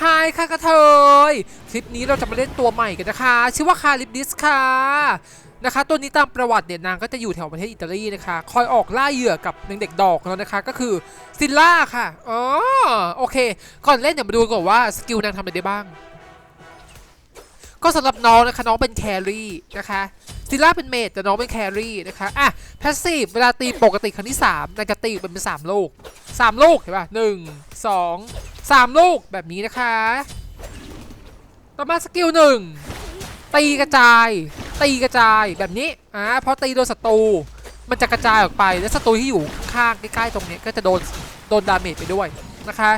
ฮายค่ะกระเทย คลิปนี้เราจะมาเล่นตัวใหม่กันนะคะ ชื่อว่าคาริบดิสค่ะนะคะ ตัวนี้ตามประวัติเนี่ยนางก็จะอยู่แถวประเทศอิตาลีนะคะ คอยออกล่าเหยื่อกับนางเด็กดอกของเรานะคะ ก็คือซิลล่าค่ะ อ๋อ โอเค ก่อนเล่นเดี๋ยวมาดูก่อนว่าสกิลนางทำอะไรได้บ้าง ก็สำหรับน้องนะคะ น้องเป็นแครี่นะคะ ซิลล่าเป็นเมดแต่น้องเป็นแครี่นะคะอะแพสซีฟเวลาตีปกติครั้งที่3นางจะตีเป็นเป็นสามลูกสามลูกเห็นป่ะหนึ่งสอง สามลูกแบบนี้นะคะ ต่อมาสกิลหนึ่งตีกระจาย ตีกระจายแบบนี้อ่าพอตีโดนศัตรูมันจะกระจายออกไปแล้วศัตรูที่อยู่ข้างใกล้ๆตรงนี้ก็จะโดนโดนดาเมจไปด้วยนะคะ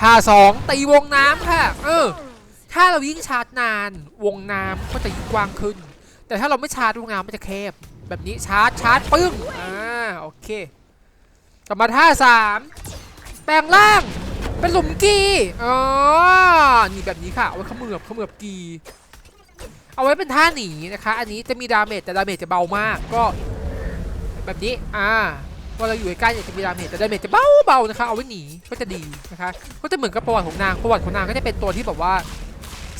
ท่าสองตีวงน้ำค่ะเออถ้าเรายิ่งชาร์จนานวงน้ำก็จะยิ่งกว้างขึ้น แต่ถ้าเราไม่ชาร์จวงน้ำมันจะแคบ แบบนี้ชาร์จชาร์จปึ้งอ่าโอเค ต่มาท่าสามแปลงร่าง เป็นหลุมกีอ๋อนี่แบบนี้ค่ะ เอาไว้เขมือบเขมือบกี เอาไว้เป็นท่าหนีนะคะ อันนี้จะมีดาเมจแต่ดาเมจจะเบามากก็ แบบนี้ อ่าพอเราอยู่ใกล้ๆเนี่ยจะมีดาเมจแต่ดาเมจจะเบาเบาๆนะคะ เอาไว้หนีก็จะดีนะคะ ก็จะเหมือนกับประวัติของนางประวัติของนางก็จะเป็นตัวที่แบบว่า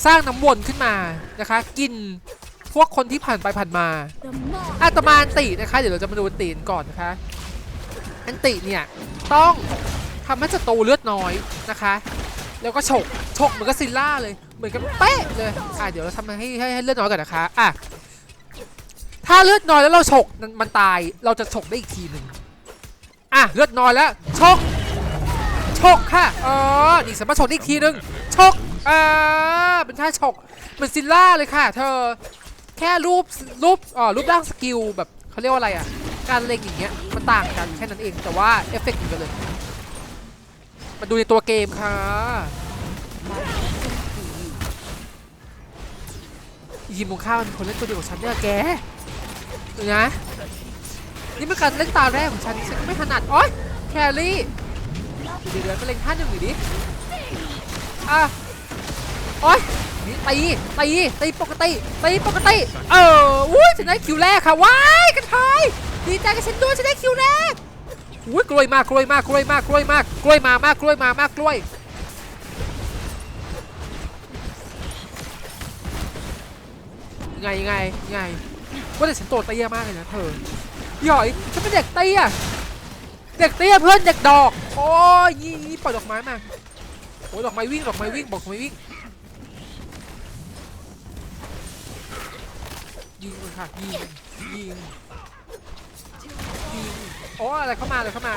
สร้างน้ำวนขึ้นมานะคะ กินพวกคนที่ผ่านไปผ่านมาอาตมาตินะคะ เดี๋ยวเราจะมาดูติกันก่อนนะคะ อันติเนี่ยต้องทำให้ศัตรูเลือดน้อยนะคะ แล้วก็ฉกฉกเหมือนกับซิลล่าเลย เหมือนกันเป๊ะเลย อะเดี๋ยวเราทำให้ให้ให้เลือดน้อยก่อนนะคะ อะ ถ้าเลือดน้อยแล้วเราฉกมันมันตาย เราจะฉกได้อีกทีหนึ่งอะเลือดน้อยแล้วฉกฉกค่ะ อ๋อ นี่สามารถฉกได้อีกทีหนึ่งฉกอ่าเป็นท่าฉกเหมือนซิลล่าเลยค่ะ เธอ แค่รูปรูปอ่อรูปร่างสกิลแบบเขาเรียกว่าอะไรอะ การเล็งอย่างเงี้ยมันต่างกันแค่นั้นเองแต่ว่าเอฟเฟกต์เหมือนกันเลยมาดูในตัวเกมค่ะอีทีมตรงข้ามันคนเล่นตัวเดียวกับฉันเนี่ยแกดูนะนี่เป็นการเล่นตาแรกของฉันฉันก็ไม่ถนัดโอ๊ยแครี่เดี๋ยวเดี๋ยวเล็งท่านหนึ่งหน่อยดิอะโอ๊ยนี่ตีตีตีปกติตีปกติเอออุ้ยฉันได้คิวแรกค่ะว้ายกระเทย ดีใจกับฉันด้วยฉันได้คิวแรกอุ้ยกล้วยมากกล้วยมากกล้วยมากกล้วยมากกล้วยมามากกล้วยมามากกล้วยไงไงไงว่าแต่ฉันโตเตี้ยมากเลยนะเธอหย่อยฉันเป็นเด็กเตี้ยเด็กเตี้ยเพื่อนเด็กดอกโอ้ยยี่ปล่อยดอกไม้มาโอ้ยดอกไม้วิ่งดอกไม้วิ่งบอกดอกไม้วิ่งยิงเลยค่ะยิงยิง โอ้อะไรเข้ามาอะไรเข้ามา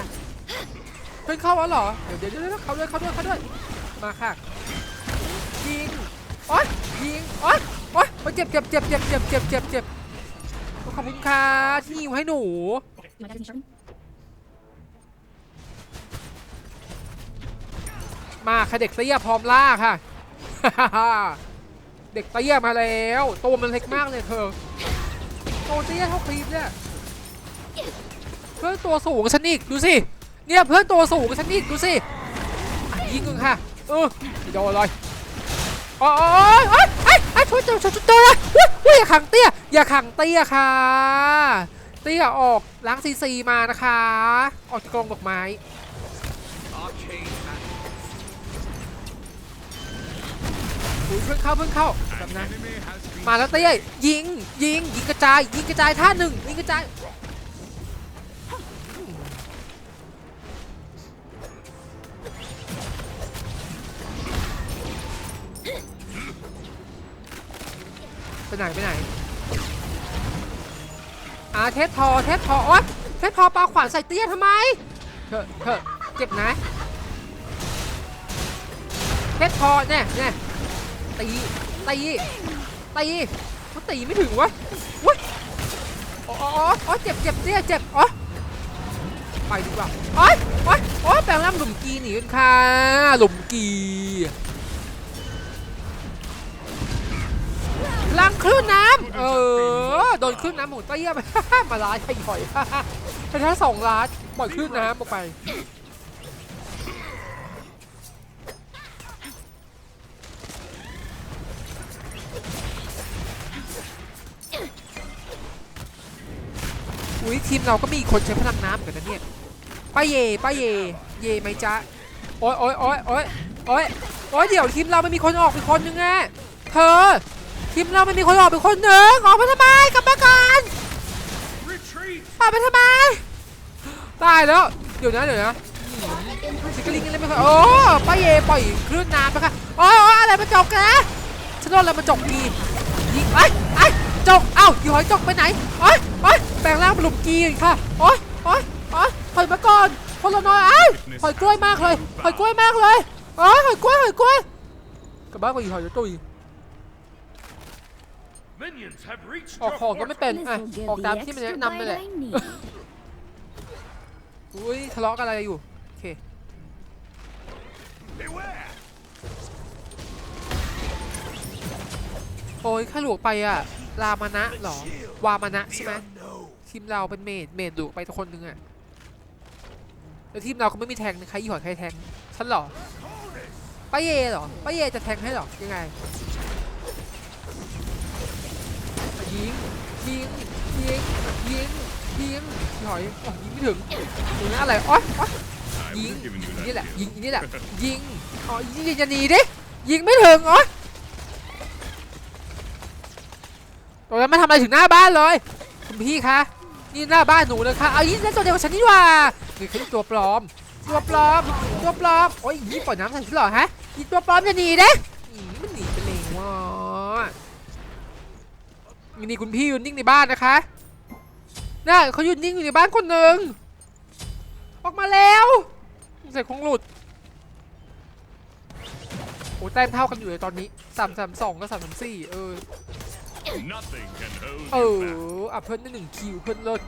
เพิ่งเข้าวเหรอ เดี๋ยวเดี๋ยวเดี๋ยวเขาด้วยเขาด้วยเขาด้วย มาค่ะ ยิงโอ๊ยยิงโอ๊ยโอ๊ยโอ๊ยเจ็บเจ็บเจ็บเจ็บเจ็บเจ็บเจ็บเจ็บขอบคุณค่ะที่ยิงให้หนู มาค่ะเด็กเตี้ยพร้อมล่าค่ะ เด็กเตี้ยมาแล้ว ตัวมันเล็กมากเลยเธอ ตัวเตี้ยเท่าครีมเนี่ย พื่อนตัวสูงฉันอีกดูสิเนี่ยเพื่อนตัวสูงฉันอีกดูสิยิงกันค่ะเออโดนเลยโอ้ยโอ้ยไอ้ไอ้ช่วยเจอช่วยเจอเลยอุ้ยอย่าขังเตี้ยอย่าขังเตี้ยค่ะ เตี้ยออกล้างซีซีมานะคะ ออกจากกรงดอกไม้อุ้ยเพิ่งเข้าเพิ่งเข้าแบบนั้นมาแล้วเตี้ยยิงยิงยิงกระจายยิงกระจายท่าหนึ่งยิงกระจาย ไปไหนไปไหนอ่าเทปทอเทปทออ๊ยเทปทอปาขวานใส่เตี้ยทำไมเถอะเถอะเจ็บนะเทปทอเนี่ยเนี่ยตีตีตีเขาตีไม่ถึงวะวะอ๋ออ๋ออ๋อเจ็บเจ็บเนี่ยเจ็บอ๋อไปดีกว่าอ๊ยโอ๊ยโอ๊ยแปลงร่างหลุมกีหนีกันค่ะหลุมกี ลังคลื่นน้ำเออโดนคลื่นน้ำหมดเตี้ยไปมาล้านใหญ่หอยไปทั้งสองล้านปล่อยคลื่นน้ำออกไปอุ้ยทีมเราก็มีคนใช้พลังน้ำเหมือนกันนะเนี่ยป้าเย่ป้าเย่เย่ไหมจ๊ะโอ๊ยโอ๊ยโอ๊ยโอ๊ยโอ๊ยโอ๊ยเดี๋ยวทีมเราไม่มีคนออกเป็นคนนึงไงเธอ ทีมเราไม่มีคนออกเป็นคนนึงออกมาทำไมกลับมาก่อน Retreat! ออกมาทำไมตายแล้วเดี๋ยวนะเดี๋ยวนะสิกลิงอะไรไม่ค่อยโอ้ป้าเยปล่อยคลื่นน้ำไปค่ะโอ้ยโอ๊ยอะไรมาจกกันนะฉันโดนอะไรมาจกกียิงไอ้ไอ้ยจกเอ้าอยู่หอยจกไปไหนโอ๊ยโอ๊ยแปลงร่างเป็นหลุมกีอีกค่ะโอ๊ยโอ๊ยโอ๊ยถอยมาก่อนคนละน้อยไอ้ยหอยกล้วยมากเลยหอยกล้วยมากเลยโอ๊ยหอยกล้วยหอยกล้วยกลับบ้านก็อยู่หอยจะตุย Minions have reached ออก your ของก็ไม่ fortress. เป็น This อะ will give ออก the ตามที่มัน extra แนะนำนั่นแห bite ละ I need. อุ้ยทะเลาะกันอะไรอยู่ โอเค Beware! โอ้ยข้าหลวงไปอะรามานะเหรอ วามานะใช่ไหมทีมเราเป็นเมดเมดดุไปคนหนึงอะแล้วทีมเราก็ไม่มีแทงนะใครอีหอยใครแทงฉันเหรอป้าเยเหรอป้าเยจะแทงให้เหรอยังไง ยิงยิงยิงยิงยิงหอยโอ้ยิงไม่ถึงถึงนะอะไรโอ๊ยโอ๊ยยิงนี่แหละยิงนี่แหละยิงอ๋อยิงจะหนีดิยิงไม่ถึงอ๋อตรงนั้นมาทำอะไรถึงหน้าบ้านเลยคุณพี่คะนี่หน้าบ้านหนูนะคะเอายิงเล่นตัวเดียวกับฉันนี่ว่านี่คือตัวปลอม ตัวปลอมตัวปลอมโอ้ยยิงปล่อยน้ำใส่ฉันหรอฮะยิงตัวปลอมจะหนีเด้มันหนี นี่คุณพี่ยืนนิ่งในบ้านนะคะน่าเขายืนนิ่งอยู่ในบ้านคนหนึ่งออกมาแล้วใส่คงหลุดโอ้แต้มเท่ากันอยู่เลยตอนนี้สามสามสองกับสามสามสี่เออ Nothing can hold เอ you อ back. อะเพิ่นได้หนึ่งคิวเพิ่นเลิศ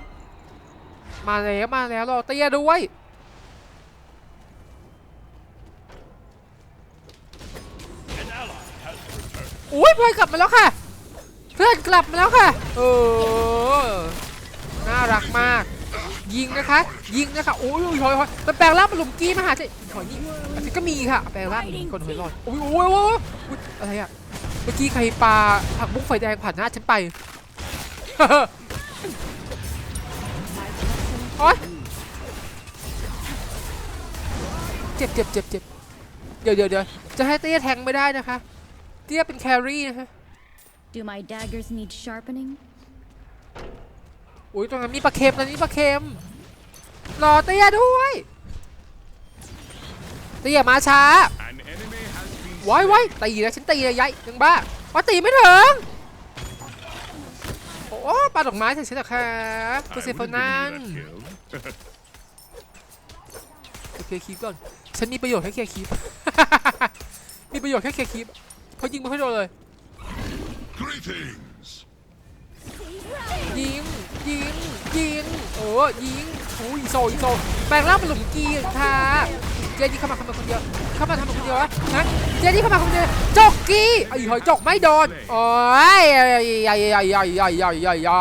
มาแล้วมาแล้วรอเตี้ยด้วย An ally has returned. อุ้ยเพื่อนกลับมาแล้วค่ะ เพื่อนกลับมาแล้วค่ะเออน่ารักมาก ยิงนะคะ ยิงนะคะ โอ้ยโอ้ยโอ้ยมันแปลงร่างเป็นหลุมกี้มาหาเจ๊หอยนี่อันก็มีค่ะ แปลงร่างเป็นคนหอยหลอดโอ้ยโอ้ยโอ้ยโอ้ยอะไรอะเมื่อกี้ใครปลาผักบุ้งไฟแดงผ่านหน้าฉันไปโอ๊ยเจ็บเจ็บเจ็บเจ็บเดี๋ยวเดี๋ยวเดี๋ยวจะให้เตี้ยแทงไม่ได้นะคะ เตี้ยเป็นแครี่นะคะ Do my daggers need sharpening? อุ้ยตรงนั้นมีปลาเค็มตรงนี้ปลาเค็มรอเตี้ยด้วยเตี้ยมาช้า An enemy has been ไว้ไว้ตีนะฉันตีเลยยัยยังบ้าว่าตีไม่ถึง โอ้ปลาดอกไม้ใส่ฉันเหรอคะ I คุณ would เซ have ฟ given นัน you that kill. โอเคคีบก่อน ฉันมีประโยชน์แค่เคลียร์คีบมีประโยชน์แค่เคลียร์คีบเพราะยิงไม่ค่อยโดนเลย Greetings! ยิง ยิง ยิง เออ ยิงอุ้ยโซอีโซแปลงร่างเป็นหลุมกีค่ะเจนี่เข้ามาเข้ามาคนเดียว เข้ามาทำคนเดียววะเจนี่เข้ามาคนเดียวจกกี้ไอ้หอยจกไม่โดนโอ้ยใหญ่ใหญ่ใหญ่ใหญ่ใหญ่ใหญ่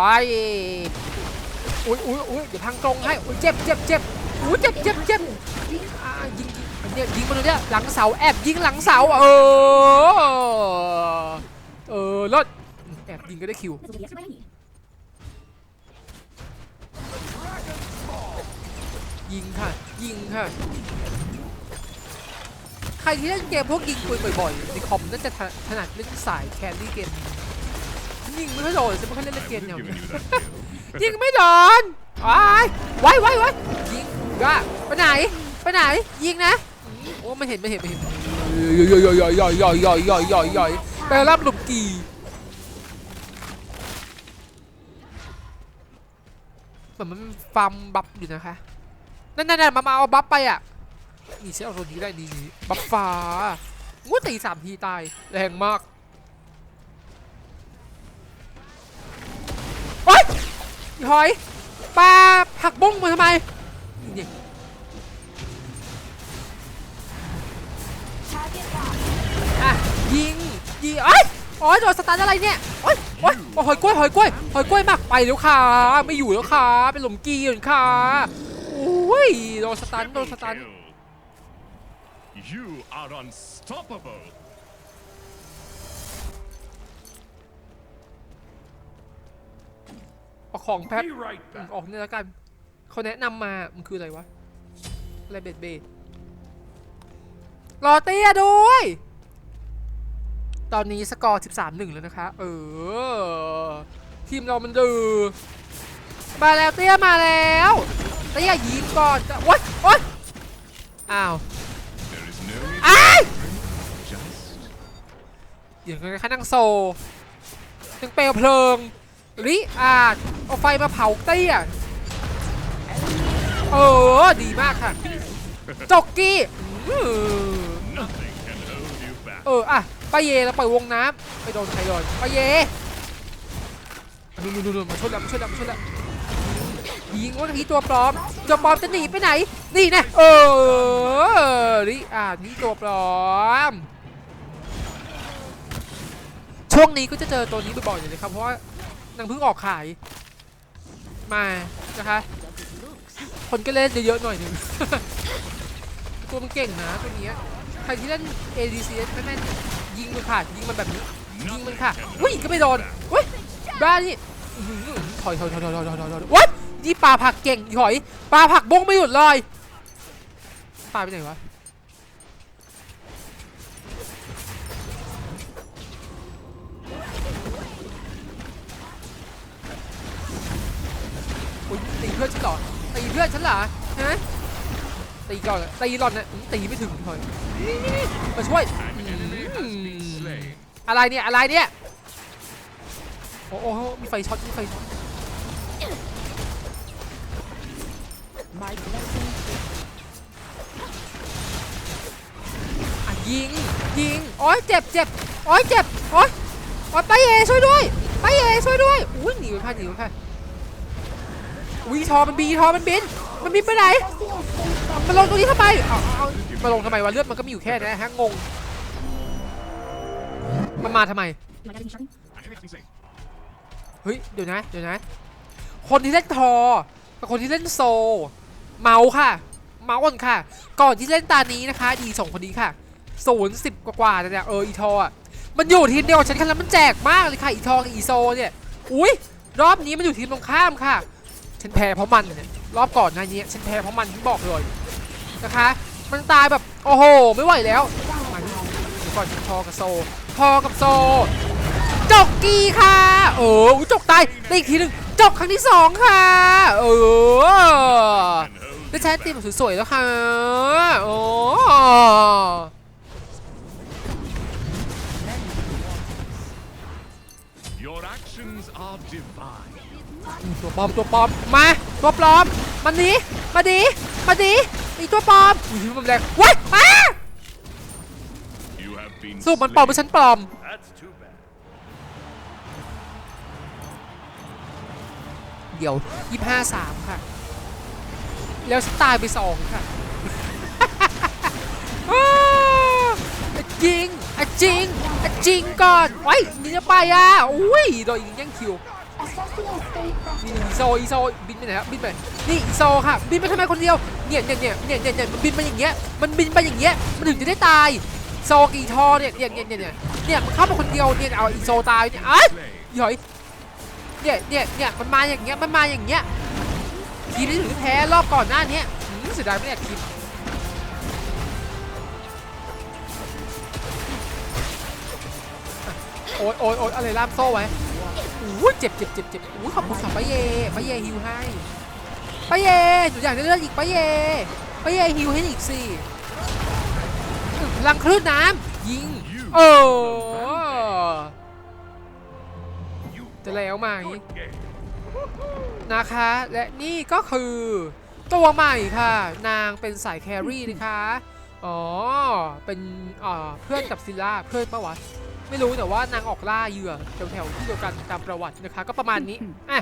อุ้ยอุ้ยอุ้ยเดี๋ยวทางตรงให้อุ้ยเจ็บเจ็บเจ็บอุ้ยเจ็บเจ็บเจ็บอ่ายิงยิงเนี้ยยิงมันเนี่ยหลังเสาแอบยิงหลังเสาเออเออรถ อบยิงก็ได้คิว This will be the extra bite I need. ยิงค่ะ ยิงค่ะ ใครที่เล่นเกมพวกยิงปืนบ่อยๆในคอมน่าจะถถนัดเล่นสายแครี่เกมยิงไม่ค่อยโดนฉันไม่ค่อยเล่น I เกม would แนว have นี้ given you that kill. ยิงไม่โดนว้ายไว้ไว้ไว้ยิงว่าไปไหนไปไหนยิงนะอืมโอ้ไม่เห็นไม่เห็นไม่เห็นย่อยย่อยย่อยย่อยย่อยย่อยย่อยย่อยย่อยไปรับหลุมกี เหมือนมันฟาร์มบัฟอยู่นะคะ นั่นนั่นมามาเอาบัฟไปอะ นี่ใช้เอาตัวนี้ได้นี่นี่บัฟฟ้างูตีสามทีตาย แรงมากโอ๊ยหอยปลาผักบุ้งมาทำไมนี่ยิงยิงเอ้ย อ้ยโดนสตันอะไรเนี่ยโอ้ยโอ้ยโอ้ยหอยกล้วยหอยกล้วยหอยกล้วยมากไปแล้วค่ะ ไม่อยู่แล้วค่ะเป็นหลุมกีอยู่ค่ะโอ้ยโดนสตันโดน Triple สตัน kill. You are unstoppable. เอาของแป๊บ Be right อืม back. ออกนี่แล้วกันเขาแนะนำมา มันคืออะไรวะอะไรเบ็ดเบ็ดรอเตี้ยด้วย ตอนนี้สกอร์ 13-1 แล้วนะคะ เออ ทีมเรามันดื้อมาแล้วเตี้ยมาแล้วเตี้ยยิงก่อนจะโอ๊ยโอ๊ยอ้าว There is no need อ้าย just อย่างไรคะนางโซยังเปลวเพลิงริอาดเอาไฟมาเผาเตี้ยเออ ดีมากค่ะจกกี้เอออะ ป้าเยเราปล่อยวงน้ำไปโดนใครโดนป้าเยนู่นนู่นนู่นมาช่วยแล้วมาช่วยแล้วมาช่วยแล้วยิงว่าทีตัวปลอมตัวปลอมจะหนีไปไหนนี่นะเออริอานี่ตัวปลอม ช่วงนี้ก็จะเจอตัวนี้บ่อยๆอยู่เลยครับเพราะว่านางเพิ่งออกขายมานะคะคนก็เล่นเยอะๆหน่อยหนึงตัวมันเก่งนะตัวนี้ใครที่เล่น ADCS แม่นๆ ยิงมันค่ะ ยิงมันแบบนี้ ยิงมันค่ะวิ่งก็ไม่โดนเว้ยบ้านี่ถอยถอยถอยถอยถอยถอยวัดยี่ปลาผักเก่งถอยปลาผักบงไม่หยุดเลยปลาไปไหนวะตีเพื่อนฉันหรอตีเพื่อนฉันเหรอฮะ ตีก่อนเลยตีหล่อนนะอื้อตีไม่ถึงถอยนี่นี่นี่มาช่วย An enemy has been slain. อะไรเนี่ยอะไรเนี่ยโอ้โหมีไฟช็อตมีไฟช็อต My blessing อะยิงยิงโอ้ยเจ็บเจ็บโอ้ยเจ็บโอ้ยโอ้ยไปเอช่วยด้วยไปเอช่วยด้วยอุ้ยหนีไปค่ะหนีไปค่ะอุ้ยทอมันบีทอมันบิน มันบินไปไหน มันลงตรงนี้ทำไมเอาเอามาลงทำไมวะเลือดมันก็มีอยู่แค่นี้ฮะงง มันมาทำไม เฮ้ยเดี๋ยวนะเดี๋ยวนะ คนที่เล่นทอกับคนที่เล่นโซ เมาส์ค่ะ เมาส์ก่อนค่ะ ก่อนที่เล่นตานี้นะคะดีสองคนนี้ค่ะศูนย์สิบกว่าๆแต่เนี่ยเอออีทออะมันอยู่ทีมเดียวกับฉันค่ะแล้วมันแจกมากเลยค่ะอีทอกับอีโซเนี่ยอุ้ยรอบนี้มันอยู่ทีมตรงข้ามค่ะ ฉันแพ้เพราะมันเนี่ยรอบก่อนน้านี้ฉันแพ้เพราะมันฉันบอกเลยนะคะ มันตายแบบโอ้โห ไม่ไหวแล้วก่อนทอกับโซทอกับโซ จกกีค่ะ เออจกตายได้อีกทีหนึ่งจกครั้งที่สองค่ะ เออได้ใช้ตีมสวยๆแล้วค่ะ โอ้ Your actions are divine. ตัวปลอมตัวปลอมมาตัวปลอมมันนี้มาดีมาดีมีตัวปลอมอุ้ยมันแรงว้ายอ้า You have been สรุปมันปลอมหรือ slain. ฉันปลอม That's too bad. เดี๋ยวยี่ห้าสามค่ะ แล้วฉันตายไปสองค่ะอ้าวจริงอะจริงอะจริงก่อนไว้ยนี่จะไปอะอุ้ยโดนยิงแย่งคิวนี่ อีโซอีโซบินไปไหนครับบินไปนี่อีโซค่ะบินไปทำไมคนเดียวเนี่ยเนี่ยเนี่ยเนี่ยเนี่ยเนี่ยมันบินมาอย่างเงี้ยมันบินไปอย่างเงี้ยมันถึงจะได้ตายโซกีทอเนี่ยเนี่ยเนี่ยเนี่ยเนี่ยเนี่ยมันเข้ามาคนเดียวเนี่ยเอาอีโซตายเนี่ยไอ้ย Slain. หยอยเนี่ยเนี่ยเนี่ยมันมาอย่างเงี้ยมันมาอย่างเงี้ยทีนี้ถึงแพ้รอบก่อนหน้านี้หืมเสียดายไม่อยากคิดโอ๊ยโอ๊ยโอ๊ยอะไรล่ามโซ่ไว้ อู้เจ็บเจ็บเจ็บเจ็บอู้ขอบคุณค่ะป้าเย่ป้าเย่ฮิวให้ป้าเย่หนูอยากได้เลือดอีกป้าเย่ป้าเย่ฮิวให้อีกสิพลังคลื่นน้ำยิง You เออ You จะแล้วไหมนะคะ และนี่ก็คือตัวใหม่ค่ะ นางเป็นสายแครี่นะคะ อ๋อ เป็นเพื่อนกับซิลล่าเพื่อนปะวะ ไม่รู้แต่ว่านางออกล่าเหยื่อแถวๆที่เดียวกันตามประวัตินะคะ ก็ประมาณนี้อะ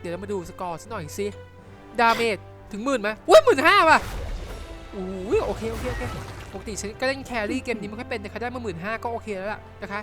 เดี๋ยวเรามาดูสกอร์สักหน่อยสิดาเมจถึงหมื่นไหมอุ้ยหมื่นห้าว่ะอุ้ยโอเคโอเคโอเคปกติฉันก็เล่นแครี่เกมนี้ไม่ค่อยเป็นนะคะได้มาหมื่นห้าก็โอเคแล้วล่ะนะคะ